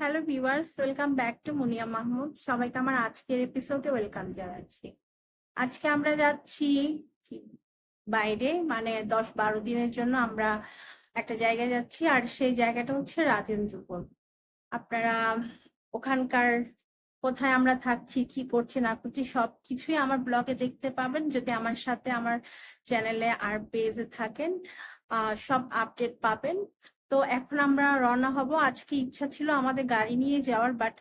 Hello viewers, welcome back to Muniya Mahmud. সবাইকে আমার আজকের এপিসোডে ওয়েলকাম জানাচ্ছি। আজকে আমরা যাচ্ছি বাইরে মানে দশ বারো দিনের জন্য আমরা একটা জায়গায় যাচ্ছি, আর সেই জায়গাটা হচ্ছে রাজেন্দ্রপুর। আপনারা ওখানকার কোথায় আমরা থাকছি, কি করছি, না করছি সব কিছুই আমার ব্লগে দেখতে পাবেন। যদি আমার সাথে আমার চ্যানেলে আর পেজে থাকেন সব আপডেট পাবেন। তো এখন আমরা রওনা হব। আজকে ইচ্ছা ছিল আমাদের গাড়ি নিয়ে যাওয়ার বাট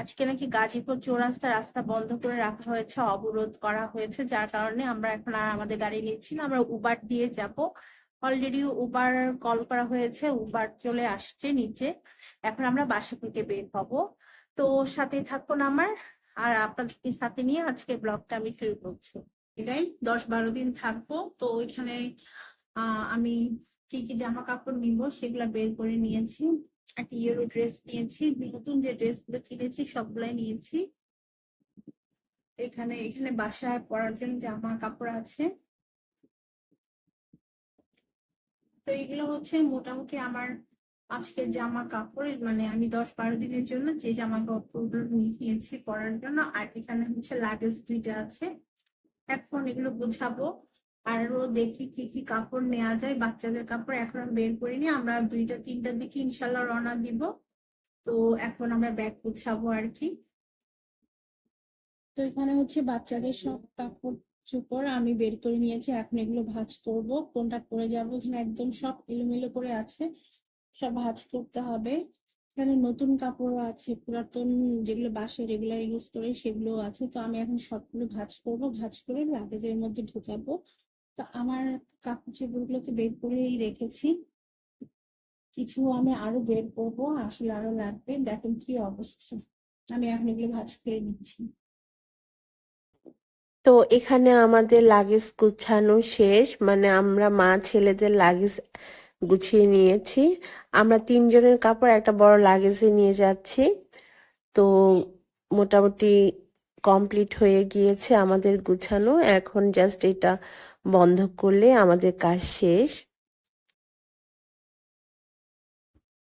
আজকে নাকি গাজীপুর চৌরাস্তা রাস্তা বন্ধ করে রাখা হয়েছে, অবরোধ করা হয়েছে, যার কারণে আমরা এখন আর আমাদের গাড়ি নিচ্ছি না। আমরা উবার দিয়ে যাব। অলরেডি উবার কল করা হয়েছে উবার চলে আসছে নিচে। এখন আমরা বাসা থেকে বের হব। তো সাথে থাকুন আমার, আর আপনাদের সাথে নিয়ে আজকে ব্লগটা আমি শুরু করছি। দশ বারো দিন থাকব, তো ওইখানে আমি কি কি জামা কাপড় নিবো সেগুলা বের করে নিয়েছি। একটা ইয়েলো ড্রেস নিয়েছি, নতুন যে ড্রেসগুলো কিনেছি সবগুলাই নিয়েছি। এখানে এখানে বাসায় পরার জন্য জামা কাপড় আছে। তো এগুলো হচ্ছে মোটামুটি আমার আজকের জামা কাপড় মানে আমি দশ বারো দিনের জন্য যে জামা কাপড়গুলো নিয়েছি পরার জন্য। আর এখানে হচ্ছে লাগেজ দুইটা আছে। এখন এগুলো বুঝাবো আরও দেখি কি কি কাপড় নেওয়া যায়, বাচ্চাদের কাপড় এখন বের করিনি। আমরা দুইটা, তিনটার দিকে ইনশাল্লাহ রওনা দিব। তো এখন আমরা ব্যাগ গুছাবো আর কি। তো এখানে হচ্ছে বাচ্চাদের সব কাপড় চোপড় আমি বের করে নিয়েছি। এখন এগুলো ভাঁজ করব। কোনটা পরে যাব এখানে একদম সব এলোমেলো করে আছে। সব ভাঁজ করতে হবে। এখানে নতুন কাপড় আছে, পুরাতন যেগুলো বাসে রেগুলার ইউজ করে সেগুলো আছে। তো আমি এখন সবগুলো ভাঁজ করব। ভাঁজ করে লাগেজের মধ্যে ঢুকাবো। তো আমার কাপড় চোপড়গুলো তো বের করেই রেখেছি। কিছু আমি আরও বের করব, আসলে আরও লাগবে। দেখেন কি অবস্থা। আমি এখন এগুলো ভাঁজ করে নিচ্ছি। তো এখানে আমাদের লাগেজ গুছানো শেষ। মানে আমরা মা ছেলেদের লাগেজ গুছিয়ে নিয়েছি। আমরা তিনজনের কাপড় একটা বড় লাগেজে নিয়ে যাচ্ছি। তো মোটামুটি কমপ্লিট হয়ে গিয়েছে আমাদের গুছানো। এখন জাস্ট এটা বন্ধ করলে আমাদের কাজ শেষ।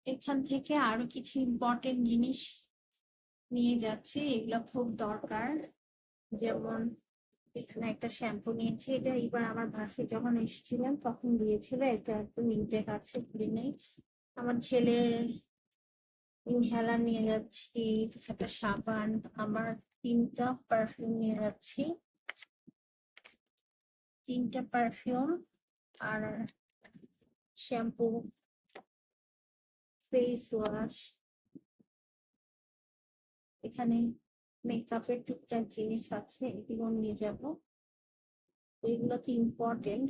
এখান থেকে আরও কিছু ইম্পর্টেন্ট জিনিস নিয়ে যাচ্ছি, এগুলো খুব দরকার। যেমন এখানে একটা শ্যাম্পু নিয়েছি, এটা এবার আমার ভাসে যখন এসেছিলেন তখন দিয়েছিল, এটা একদম ইনটেক আছে, খুলে নেই। আমার ছেলের ইনহেলার নিয়ে যাচ্ছি, একটা সাবান, আমার তিনটা পারফিউম নিয়ে যাচ্ছি। তিনটা পারফিউম আর শ্যাম্পু ফেস ওয়াশ এখানে মেকআপের টুকটাক জিনিস আছে, এগুলো নিয়ে যাব। এগুলো তো ইম্পর্টেন্ট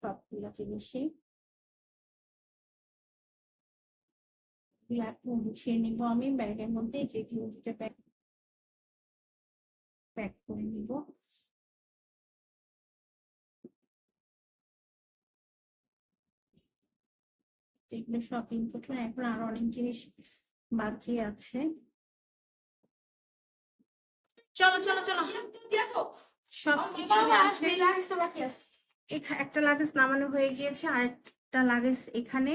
সবগুলো জিনিসই। এখন নিব আমি, ব্যাগের মধ্যে দুটো ব্যাগ প্যাক করে নিব। এগুলো শপিং করতে এখন আর অনেক জিনিস বাকি আছে। চলো চলো চলো। সব একটা লাগেজ নামানো হয়ে গিয়েছে আর একটা লাগেজ। এখানে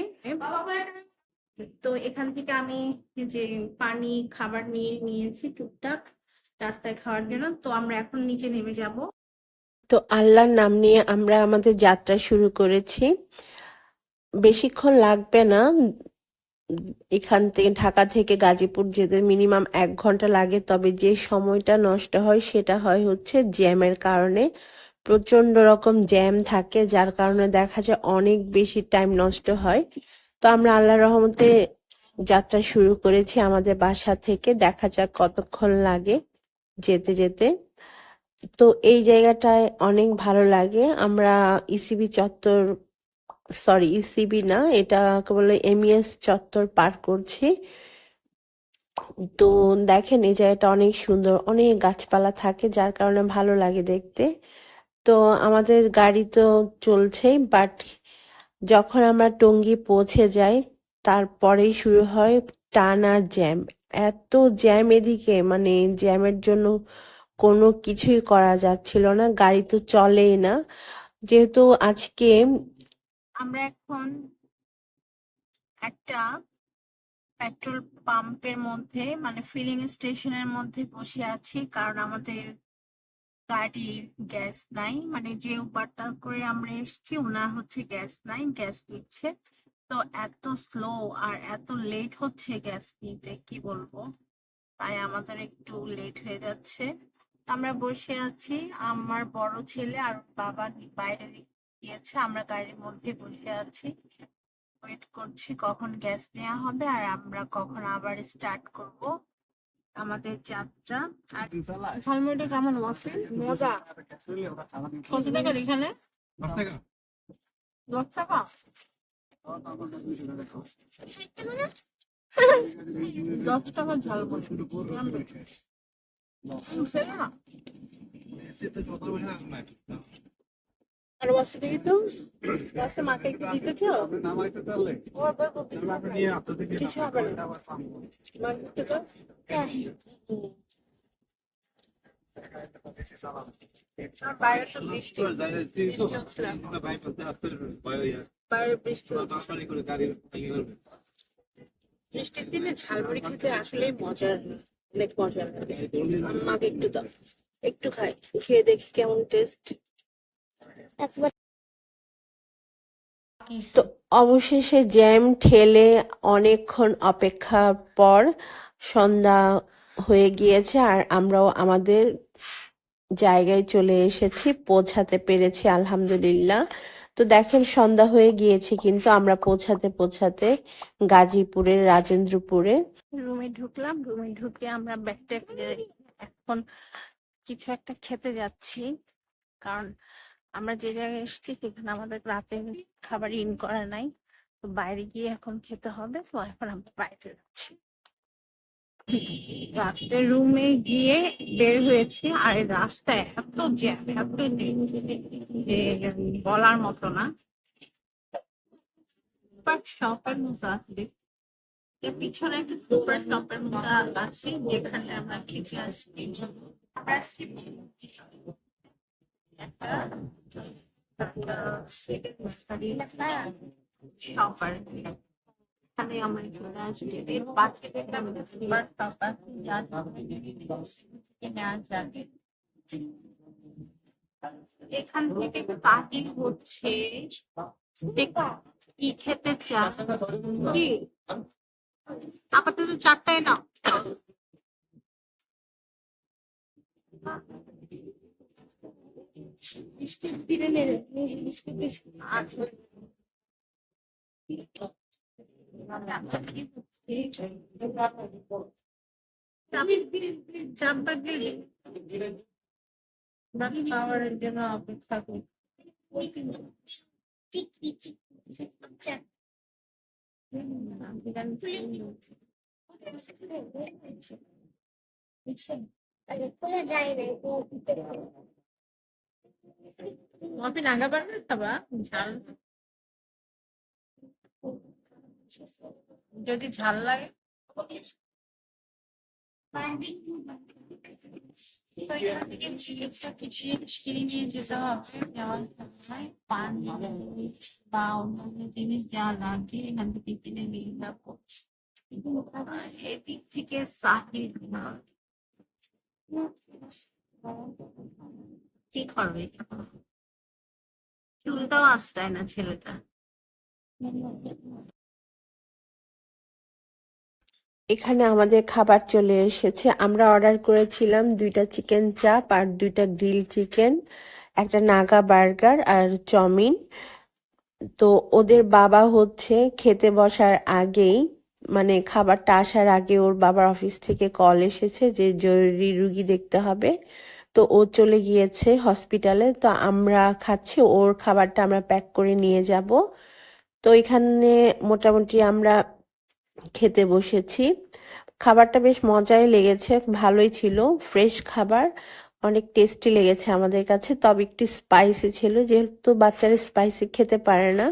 তো এখান থেকে আমি যে পানি খাবার নিয়ে নিয়েছি টুকটাক রাস্তায় খাওয়ার জন্য। তো আমরা এখন নিচে নেমে যাব। তো আল্লাহর নাম নিয়ে আমরা আমাদের যাত্রা শুরু করেছি। বেশিক্ষণ লাগবে না। এখান থেকে ঢাকা থেকে গাজীপুর যেতে মিনিমাম এক ঘণ্টা লাগে, তবে যে সময়টা নষ্ট হয় সেটা হয় হচ্ছে জ্যামের কারণে। প্রচণ্ড রকম জ্যাম থাকে, যার কারণে দেখা যায় অনেক বেশি টাইম নষ্ট হয়। তো আমরা আল্লাহর রহমতে যাত্রা শুরু করেছি আমাদের বাসা থেকে, দেখা যাক কতক্ষণ লাগে যেতে যেতে। তো এই জায়গাটায় অনেক ভালো লাগে। আমরা ইসিবি চত্বর সরি ইসিবি না, এটা বলে এমইএস চত্বর পার করছি। তো দেখেন, এই জায়গাটা অনেক সুন্দর, অনেক গাছপালা থাকে, যার কারণে ভালো লাগে দেখতে। তো আমাদের গাড়ি তো চলছেই, বাট যখন আমরা টঙ্গী পৌঁছে যাই, তারপরেই শুরু হয় টানা জ্যাম। এত জ্যাম এদিকে মানে জ্যামের জন্য কোনো কিছুই করা যাচ্ছিল না, গাড়ি তো চলেই না। যেহেতু আজকে আমরা এখন একটা পেট্রোল পাম্পের মধ্যে মানে ফিলিং স্টেশনের মধ্যে বসে আছি, কারণ আমাদের গাড়ির গ্যাস নাই। মানে যে উবারটা করে আমরা এসেছি, ওনার হচ্ছে গ্যাস নাই, গ্যাস দিচ্ছে। তো এত স্লো আর এত লেট হচ্ছে গ্যাস নিতে, কি বলব? তাই আমাদের একটু লেট হয়ে যাচ্ছে। আমরা বসে আছি, আমার বড় ছেলে আর বাবা বাইরে গিয়েছে আমরা গাড়ির মধ্যে বসে আছি। ওয়েট করছি কখন গ্যাস নেওয়া হবে আর আমরা কখন আবার স্টার্ট করব আমাদের যাত্রা। আর ঝালমুড়িটা কেমন বসে মজা। কত টাকা এখানে? দশ টাকা। দশ টাকা? ঝাল বসে না। আর তো মাকে একটু দিতে চাও? কিছু হবে না। দিতে বাইরে তো বৃষ্টির দিনে ঝালমুড়ি খেতে আসলেই মজার, অনেক মজার লাগে। মাকে একটু দাও। একটু খাই। খেয়ে দেখি কেমন টেস্ট তো অবশেষে জ্যাম ঠেলে অনেকক্ষণ অপেক্ষার পর সন্ধ্যা হয়ে গিয়েছে আর আমরাও আমাদের জায়গায় চলে এসেছি পৌঁছাতে পেরেছি আলহামদুলিল্লাহ। তো দেখেন সন্ধ্যা হয়ে গিয়েছে কিন্তু আমরা পৌঁছাতে পৌঁছাতে গাজীপুরের রাজেন্দ্রপুরে রুমে ঢুকলাম রুমে ঢুকে আমরা ব্যাগটা এখন কিছু একটা খেতে যাচ্ছি। কারণ আমরা যে জায়গায় এসেছি, সেখানে আমাদের রাতে খাবার ইন করা নাই। তো বাইরে গিয়ে এখন খেতে হবে, তো এখন আমরা বাইরে যাচ্ছি। রাতে রুমে গিয়ে বের হয়েছি, আর এই রাস্তায় এত জ্যাম, এত যে বলার মতো না। শপের মতো আসলে পিছনে একটা সুপার শপের মতো আছে, যেখানে আমরা খেতে আসছি। আমরা আসছি একটা শপার এখানে আমরা চলে আসছি এর পাশে একটা সুপার শপ আছে যা নেওয়া যাবে এখান থেকে পার্টি হচ্ছে দেখো, কি খেতে চাস কি? আপাতত চারটায় না বিস্কুট দিলে মেরে বিস্কুট বিস্কুট আচ্ছা। চাপাকে খাবারের জন্য অপেক্ষা করি। খুলে যায় না আপনি নাগা পারবে খাবা, ঝাল। যদি ঝাল লাগে জিনিস নিয়ে যেতে হবে। যাওয়ার সময় পানি বা অন্যান্য জিনিস যা লাগে, এখান থেকে কিনে নিয়ে যাব। এদিক থেকে সাহিল না কি করবে? চুলটাও আস্তায় না ছেলেটা? এখানে আমাদের খাবার চলে এসেছে। আমরা অর্ডার করেছিলাম দুইটা চিকেন চাপ আর দুইটা গ্রিল চিকেন, একটা নাগা বার্গার আর চাউমিন। তো ওদের বাবা হচ্ছে খেতে বসার আগেই মানে খাবারটা আসার আগে ওর বাবার অফিস থেকে কল এসেছে যে জরুরি রুগী দেখতে হবে। তো ও চলে গিয়েছে হসপিটালে তো আমরা খাচ্ছি, ওর খাবারটা আমরা প্যাক করে নিয়ে যাব। তো এখানে মোটামুটি আমরা খেতে বসেছি। খাবারটা বেশ মজাই লেগেছে, ভালোই ছিল ফ্রেশ খাবার, অনেক টেস্টি লেগেছে আমাদের কাছে। তবে একটু স্পাইসি ছিল, যেহেতু বাচ্চারা স্পাইসি খেতে পারে না।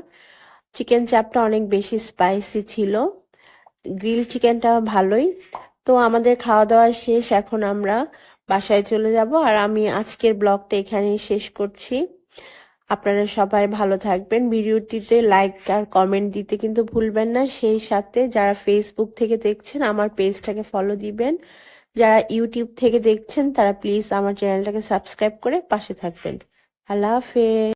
চিকেন চাপটা অনেক বেশি স্পাইসি ছিল। গ্রিল চিকেনটা ভালোই। তো আমাদের খাওয়া দাওয়া শেষ, এখন আমরা বাসায় চলে যাব। আর আমি আজকের ব্লগটা এখানেই শেষ করছি। আপনারা সবাই ভালো থাকবেন। ভিডিওটিতে লাইক আর কমেন্ট দিতে কিন্তু ভুলবেন না। সেই সাথে যারা ফেসবুক থেকে দেখছেন, আমার পেজটাকে ফলো দিবেন। যারা ইউটিউব থেকে দেখছেন, তারা প্লিজ আমার চ্যানেলটাকে সাবস্ক্রাইব করে পাশে থাকবেন। আল্লাহ হাফেজ।